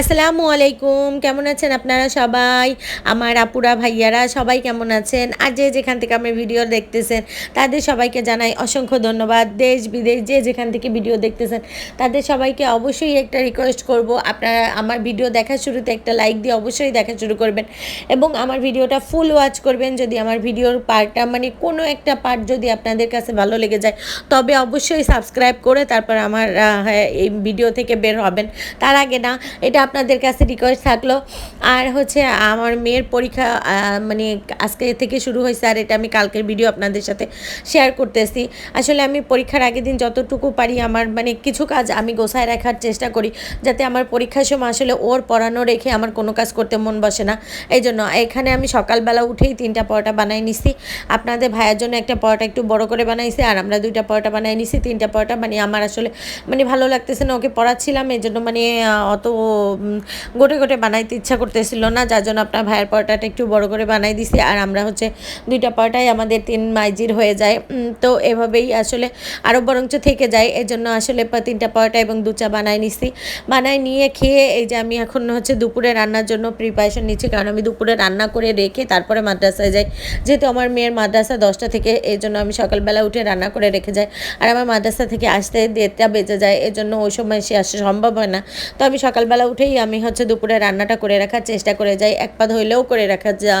আসসালামু আলাইকুম, কেমন আছেন আপনারা সবাই? আমার আপুরা, ভাইয়ারা, সবাই কেমন আছেন? আর যে যেখান থেকে আমার ভিডিও দেখতেছেন, তাদের সবাইকে জানাই অসংখ্য ধন্যবাদ। দেশ, বিদেশ, যে যেখান থেকে ভিডিও দেখতেছেন, তাদের সবাইকে অবশ্যই একটা রিকোয়েস্ট করব। আপনারা আমার ভিডিও দেখার শুরুতে একটা লাইক দিয়ে অবশ্যই দেখা শুরু করবেন এবং আমার ভিডিওটা ফুল ওয়াচ করবেন। যদি আমার ভিডিওর পার্টটা মানে কোনো একটা পার্ট যদি আপনাদের কাছে ভালো লেগে যায়, তবে অবশ্যই সাবস্ক্রাইব করে তারপর আমার এই ভিডিও থেকে বের হবেন। তার আগে না, এটা আপনাদের কাছে রিকোয়েস্ট থাকল। আর হচ্ছে আমার মেয়ের পরীক্ষা মানে আজকে থেকে শুরু হয়েছে আর এটা আমি কালকের ভিডিও আপনাদের সাথে শেয়ার করতেছি। আসলে আমি পরীক্ষার আগের দিন যতটুকু পারি আমার মানে কিছু কাজ আমি গোছায় রাখার চেষ্টা করি, যাতে আমার পরীক্ষার সময় আসলে ওর পড়ানো রেখে আমার কোনো কাজ করতে মন বসে না। এই জন্য এখানে আমি সকালবেলা উঠেই তিনটা পরোটা বানাই নিছি। আপনাদের ভাইয়ের জন্য একটা পরোটা একটু বড় করে বানাইছি আর আমরা দুইটা পরোটা বানাই নিছি। তিনটা পরোটা মানে আমার আসলে মানে ভালো লাগতেছে না, ওকে পড়াচ্ছিলাম। এই জন্য মানে অত গোটে গোটে বানাইতে ইচ্ছা করতেছিল না, যার জন্য আপনার ভাইয়ের পরোটাটা একটু বড় করে বানাই দিছি। আর আমরা হচ্ছে দুইটা পরোটাই আমাদের তিন মাইজির হয়ে যায়। তো এভাবেই আসলে আরও বরঞ্চ থেকে যায়। এই জন্য আসলে তিনটা পরোটা এবং দু চা বানাই নিছি। বানাই নিয়ে খেয়ে এই যে আমি এখন হচ্ছে দুপুরে রান্নার জন্য প্রিপারেশন নিচ্ছি। কারণ আমি দুপুরে রান্না করে রেখে তারপরে মাদ্রাসায় যাই। যেহেতু আমার মেয়ের মাদ্রাসা দশটা থেকে এই জন্য আমি সকালবেলা উঠে রান্না করে রেখে যাই। আর আমার মাদ্রাসা থেকে আসতে দেড়টা বেজে যায়। এই জন্য ওই সময় সে আসা সম্ভব হয় না। তো আমি সকালবেলা উঠেই আমি হচ্ছে দুপুরে রান্নাটা করে রাখার চেষ্টা করে যাই। এক পাত হইলেও করে রাখা যা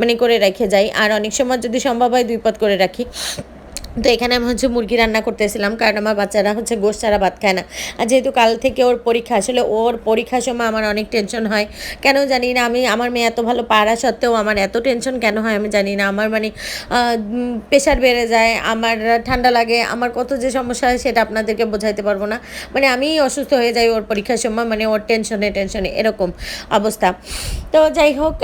মানে করে রেখে যাই। আর অনেক সময় যদি সম্ভব হয় দুই পাত করে রাখি। তো এখানে আমি হচ্ছে মুরগি রান্না করতেছিলাম, কারণ আমার বাচ্চারা হচ্ছে গোশ ছাড়া ভাত খায় না। আর যেহেতু কাল থেকে ওর পরীক্ষা, আসলে ওর পরীক্ষার সময় আমার অনেক টেনশন হয়। কেন জানি না, আমি, আমার মেয়ে এত ভালো পারা সত্ত্বেও আমার এত টেনশন কেন হয় আমি জানি না। আমার মানে প্রেশার বেড়ে যায়, আমার ঠান্ডা লাগে, আমার কত যে সমস্যা হয় সেটা আপনাদেরকে বোঝাইতে পারব না। মানে আমি অসুস্থ হয়ে যাই ওর পরীক্ষার সময় মানে ওর টেনশনে টেনশনে এরকম অবস্থা। তো যাই হোক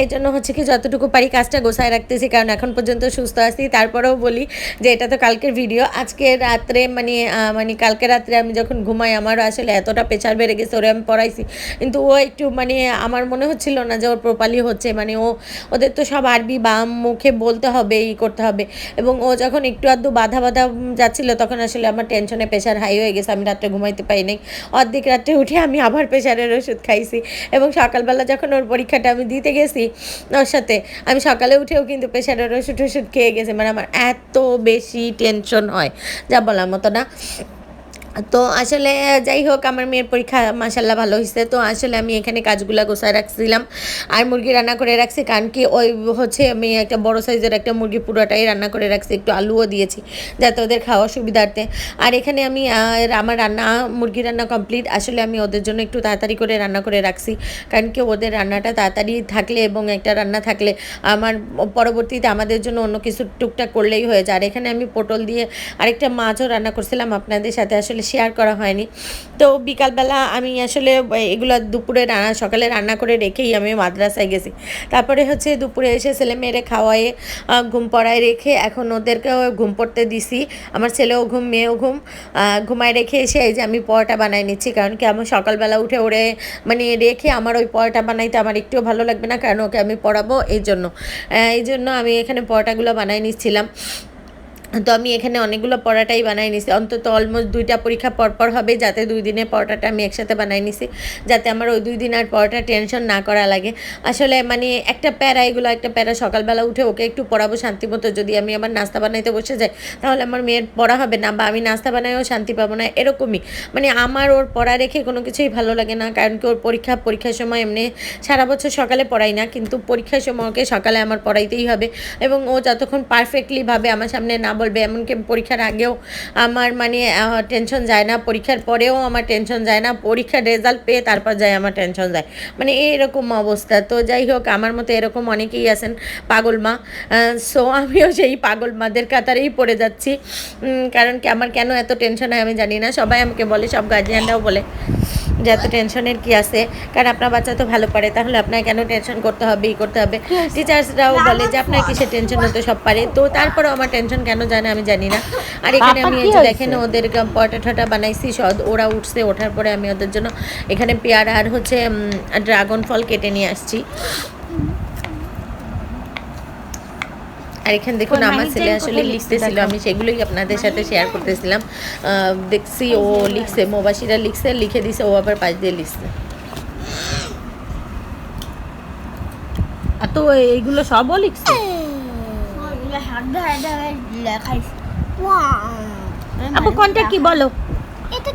এই জন্য হচ্ছে কি, যতটুকু পারি কাজটা গোছায় রাখতেছি, কারণ এখন পর্যন্ত সুস্থ আছি। তারপরেও বলি যে এটা তো কালকের ভিডিও আজকে রাত্রে মানে মানে কালকে রাত্রে আমি যখন ঘুমাই, আমারও আসলে এতটা প্রেশার বেড়ে গেছে, ওরে আমি পড়াইছি। কিন্তু ও একটু মানে আমার মনে হচ্ছিল না যে ওর প্রপালি হচ্ছে মানে ও, ওদের তো সব আরবি বাম মুখে বলতে হবে, ই করতে হবে। এবং ও যখন একটু আধটু বাধা বাধা যাচ্ছিল, তখন আসলে আমার টেনশনে প্রেশার হাই হয়ে গেছে, আমি রাত্রে ঘুমাইতে পারি নাই। অর্ধেক রাত্রে উঠে আমি আবার প্রেশারের ওষুধ খাইছি। এবং সকালবেলা যখন ওর পরীক্ষাটা আমি দিতে গেছি ওর সাথে, আমি সকালে উঠেও কিন্তু প্রেশারের ওষুধ ওষুধ খেয়ে গেছে। মানে আমার এত বেশি টেনশন হয়। যা বলার মতো না। তো আসলে যাই হোক, আমার মেয়ের পরীক্ষা মাসাল্লাহ ভালো হয়েছে তো আসলে আমি এখানে কাজগুলো গোছায় রাখছিলাম। আর মুরগি রান্না করে রাখছি, কারণ কি ওই হচ্ছে আমি একটা বড় সাইজের একটা মুরগি পুরোটাই রান্না করে রাখছি, একটু আলুও দিয়েছি, যাতে ওদের খাওয়ার সুবিধার্থে। আর এখানে আমি আমার রান্না মুরগি রান্না কমপ্লিট। আসলে আমি ওদের জন্য একটু তাড়াতাড়ি করে রান্না করে রাখছি, কারণ কি ওদের রান্নাটা তাড়াতাড়ি থাকলে এবং একটা রান্না থাকলে আমার পরবর্তীতে আমাদের জন্য অন্য কিছু টুকটাক করলেই হয়ে যায়। আর এখানে আমি পটল দিয়ে আরেকটা মাছও রান্না করছিলাম আপনাদের সাথে। আসলে শেয়ার করা হয়নি। তো বিকালবেলা আমি আসলে, এগুলো দুপুরে রান্না, সকালে রান্না করে রেখেই আমি মাদ্রাসায় গেছি। তারপরে হচ্ছে দুপুরে এসে ছেলে মেয়েরে খাওয়ায়ে ঘুম পড়ায় রেখে এখন ওদেরকেও ঘুম পড়তে দিছি। আমার ছেলেও ঘুম, মেয়েও ঘুম ঘুমায় রেখে এসে এই যে আমি পরোটা বানাই নিচ্ছি। কারণ কি আমার সকালবেলা উঠে ওরে মানে রেখে আমার ওই পরোটা বানাইতে আমার একটুও ভালো লাগবে না, কারণ ওকে আমি পড়াবো এই জন্য। এই জন্য আমি এখানে পরোটাগুলো বানাই নিচ্ছিলাম। তো আমি এখানে অনেকগুলো পরোটাই বানাই নিছি। অন্তত অলমোস্ট দুইটা পরীক্ষা পরপর হবে যাতে দুই দিনের পরোটাটা আমি একসাথে বানাই নিছি, যাতে আমার ওই দুই দিন আর পরোটা টেনশন না করা লাগে। আসলে মানে একটা প্যারা, এগুলো একটা প্যারা, সকালবেলা উঠে ওকে একটু পড়াবো শান্তি মতো। যদি আমি আমার নাস্তা বানাইতে বসে যাই, তাহলে আমার মেয়ের পড়া হবে না বা আমি নাস্তা বানাইও শান্তি পাবো না, এরকমই। মানে আমার ওর পড়া রেখে কোনো কিছুই ভালো লাগে না, কারণ কি ওর পরীক্ষা, পরীক্ষার সময় এমনি সারা বছর সকালে পড়াই না, কিন্তু পরীক্ষার সময় ওকে সকালে আমার পড়াইতেই হবে এবং ও যতক্ষণ পারফেক্টলিভাবে আমার সামনে না বলবে। এমনকি পরীক্ষার আগেও আমার মানে টেনশন যায় না। পরীক্ষার পরেও আমার টেনশন যায় না। পরীক্ষার রেজাল্ট পেয়ে তারপর যায় আমার টেনশন যায়। মানে এরকম অবস্থা। তো যাই হোক, আমার মতো এরকম অনেকেই আছেন পাগল মা। সো আমিও সেই পাগল মাদের কাতারেই পড়ে যাচ্ছি। কারণ কি, আমার কেন এত টেনশন হয় আমি জানি না। সবাই আমাকে বলে, সব গার্জিয়ানরাও বলে। যে এত টেনশনের কি আছে? কারণ আপনার বাচ্চা তো ভালো পারে তাহলে আপনার কেন টেনশন করতে হবে ই করতে হবে? টিচার্সরাও বলে যে আপনার কিসের টেনশন হতে সব পারে। তো তারপরেও আমার টেনশন কেন জানে আমি জানি না। আর এখানে আমি দেখেন ওদের পটাঠাটা ঠটা বানাইছি সদ ওরা উঠছে ওঠার পরে আমি ওদের জন্য এখানে পেয়ারা আর হচ্ছে ড্রাগন ফল কেটে নিয়ে আসছি। আর এখানে দেখুন আমার ছেলে আসলে লিখতেছিল। আমি সেগুলোই আপনাদের সাথে শেয়ার করতেছিলাম। দেখছি ও আচ্ছা। লিখছে মোবাসীরা লিখছে লিখে দিছে ও আবার পাশ দিয়ে লিখছে। তো এইগুলো সবও লিখছে? আপু কোনটা কি বলো?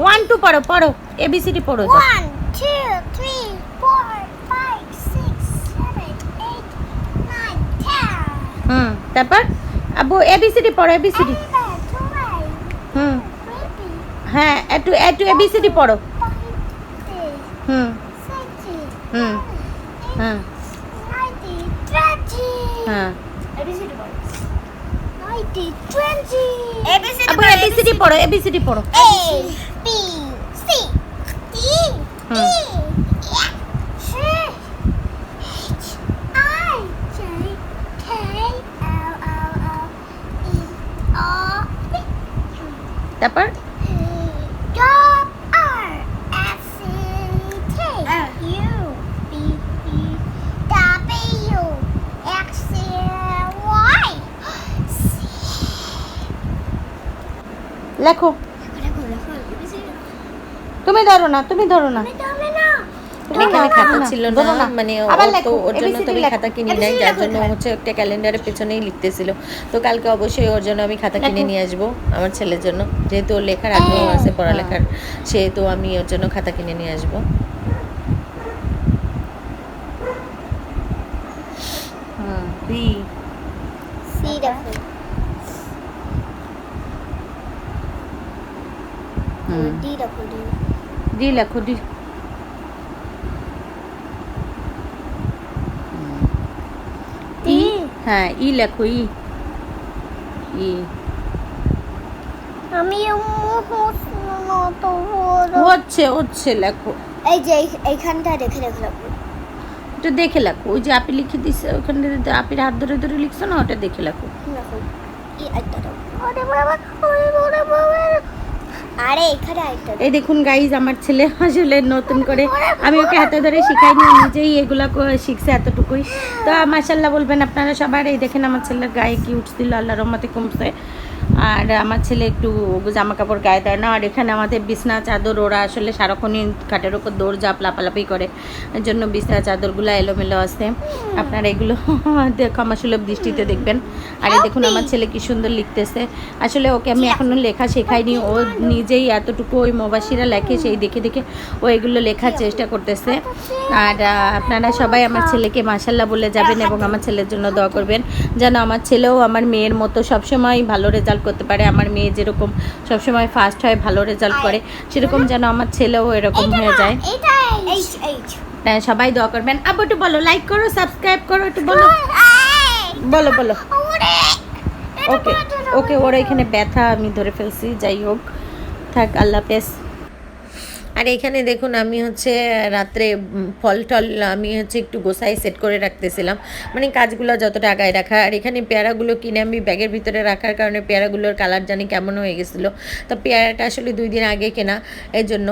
ওয়ান টু পড়ো পড়ো। এবিসিডি পড়ো one two three four five six seven eight nine ten হুম। তারপর আবু এবিসিডি পড়ো এবিসিডি Eleven, twelve, হুম thirteen, হ্যাঁ একটু একটু এবিসিডি পড়ো forty, হুম sixty, হুম seventy, হ্যাঁ ninety, twenty. হ্যাঁ ABCD বলো। Ninety, twenty. ABCD আবু এবিসিডি পড়ো এবিসিডি পড়ো A B C D Hmm. তারপর? লেখো। তুমি ধরো না তুমি ধরো না। এখানে খাতা ছিল না। মানে তো ওর জন্য তো আমি খাতা কিনি নাই যার জন্য হচ্ছে একটা ক্যালেন্ডারের পেছনেই লিখতেছিল। তো কালকে অবশ্যই ওর জন্য আমি খাতা কিনে নিয়ে আসব আমার ছেলের জন্য। যেহেতু ওর লেখার আগ্রহ আছে পড়ালেখার সেহেতু আমি ওর জন্য খাতা কিনে নিয়ে আসব। হুম দেখো। হুম। দেখো D ডি লেখো ডি ই হ্যাঁ ই লেখো ই। ই। আমি হচ্ছে হচ্ছে লেখো। এই যে এই- এইখানটা দেখে দেখে রাখো। ওটা দেখে লেখো ওই যে আপনি লিখে দিছে ওখানে আপির হাত ধরে ধরে লিখছো না ওটা দেখে লেখো। লেখো ই আইটা বাবা ওরে বাবা বাবা আরে এখানে আইটা এই দেখুন গাইজ আমার ছেলে আসলে নতুন করে আমি ওকে হাতে ধরে শিখাইনি নিজেই এগুলা শিখছে এতটুকুই। তো মাসাল্লাহ বলবেন আপনারা সবার এই দেখেন আমার ছেলের গায়ে কি উঠছিল আল্লাহ রহমতে কমছে। আর আমার ছেলে একটু জামা কাপড় গায়ে দেয় না। আর এখানে আমাদের বিছনা চাদর, ওরা আসলে সারাক্ষণই খাটের ওপর দৌড় জাপ লাপালাপি করে। জন্য বিছনা চাদরগুলো এলোমেলো আছে। আপনারা এগুলো ক্ষমাসুলভ দৃষ্টিতে দেখবেন। আর দেখুন, আমার ছেলে কি সুন্দর লিখতেছে। আসলে ওকে আমি এখনও লেখা শেখাইনি। ও নিজেই এতটুকু ওই মোবাসিরা লেখে, সেই দেখে দেখে ও এগুলো লেখার চেষ্টা করতেছে। আর আপনারা সবাই আমার ছেলেকে মাসাল্লাহ বলে যাবেন এবং আমার ছেলের জন্য দোয়া করবেন। যেন আমার ছেলেও আমার মেয়ের মতো সবসময় ভালো রেজাল্ট করতে পারে। আমার মেয়ে যেরকম সবসময় ফার্স্ট হয় ভালো রেজাল্ট করে সেরকম যেন আমার ছেলেও এরকম হয়ে যায়। তাই সবাই দোয়া করবেন। আবার একটু বলো লাইক করো সাবস্ক্রাইব করো একটু বলো। বলো বলো। ওকে ওকে ওরা এখানে ব্যথা আমি ধরে ফেলছি যাই হোক। থাক আল্লাহ হাফেজ। আর এখানে দেখুন, আমি হচ্ছে রাত্রে ফল টল আমি হচ্ছে একটু গোসাই সেট করে রাখতেছিলাম। মানে কাজগুলো যতটা আগায় রাখা। আর এখানে পেয়ারাগুলো কিনে আমি ব্যাগের ভিতরে রাখার কারণে পেয়ারাগুলোর কালার জানি কেমন হয়ে গেছিল। তো পেয়ারাটা আসলে দুই দিন আগে কেনা এর জন্য।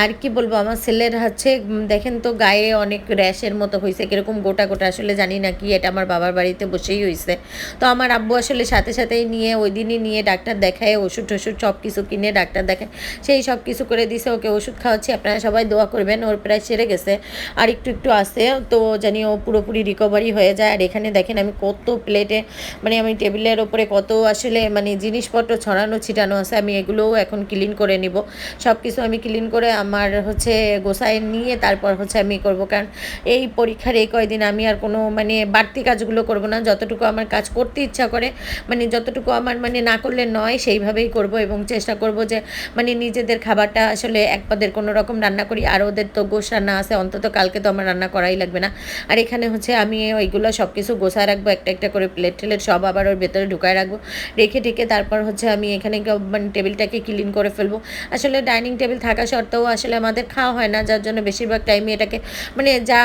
আর কি বলব, আমার ছেলের হচ্ছে দেখেন তো গায়ে অনেক র্যাশের মতো হয়েছে কীরকম গোটা গোটা আসলে জানি না কি এটা আমার বাবার বাড়িতে বসেই হয়েছে তো আমার আব্বু আসলে সাথে সাথেই নিয়ে, ওই দিনই নিয়ে ডাক্তার দেখায় ওষুধ টষুধ সব কিছু কিনে ডাক্তার দেখায়। সেই সব কিছু করে দিছে, ওকে ওষুধ খাওয়াচ্ছি আপনারা সবাই দোয়া করবেন, ওর প্রায় সেরে গেছে। আর একটু একটু আছে, তো জানি ও পুরোপুরি রিকভারি হয়ে যায়। আর এখানে দেখেন, আমি কত প্লেটে মানে আমি টেবিলের ওপরে কত আসলে মানে জিনিসপত্র ছড়ানো, ছিটানো আছে, আমি এগুলোও এখন ক্লিন করে নিব। সব কিছু আমি ক্লিন করে আমার হচ্ছে গোসায় নিয়ে তারপর হচ্ছে আমি করব। কারণ এই পরীক্ষার এই কয়দিন আমি আর কোনো মানে বাড়তি কাজগুলো করব না। যতটুকু আমার কাজ করতে ইচ্ছা করে মানে যতটুকু আমার মানে না করলে নয়, সেইভাবেই করব এবং চেষ্টা করব যে মানে নিজেদের খাবারটা আসলে এক কোনো রকম রান্না করি, আর ওদের তো গোশ রান্না আছে, অন্তত কালকে তো আমার রান্না করাই লাগবে না। আর এখানে হচ্ছে আমি ওইগুলো সব কিছু গোছায় রাখব, একটা একটা করে প্লেট টেলেট সব আবার ওর ভেতরে ঢুকায় রাখব। রেখে টেকে তারপর হচ্ছে আমি এখানে মানে টেবিলটাকে ক্লিন করে ফেলব। আসলে ডাইনিং টেবিল থাকা সত্ত্বেও আসলে আমাদের খাওয়া হয় না, যার জন্য বেশিরভাগ টাইমে এটাকে মানে যা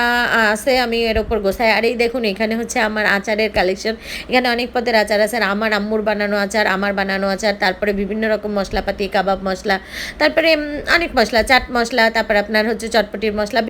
আছে আমি এর ওপর গোছাই। আর এই দেখুন, এখানে হচ্ছে আমার আচারের কালেকশন এখানে অনেক পদের আচার আছে আমার আম্মুর বানানো আচার, আমার বানানো আচার, তারপরে বিভিন্ন রকম মশলাপাতি, কাবাব মশলা, তারপরে অনেক মশলা। চাট মশলা তারপর আপনার হচ্ছে চটপটির মশলা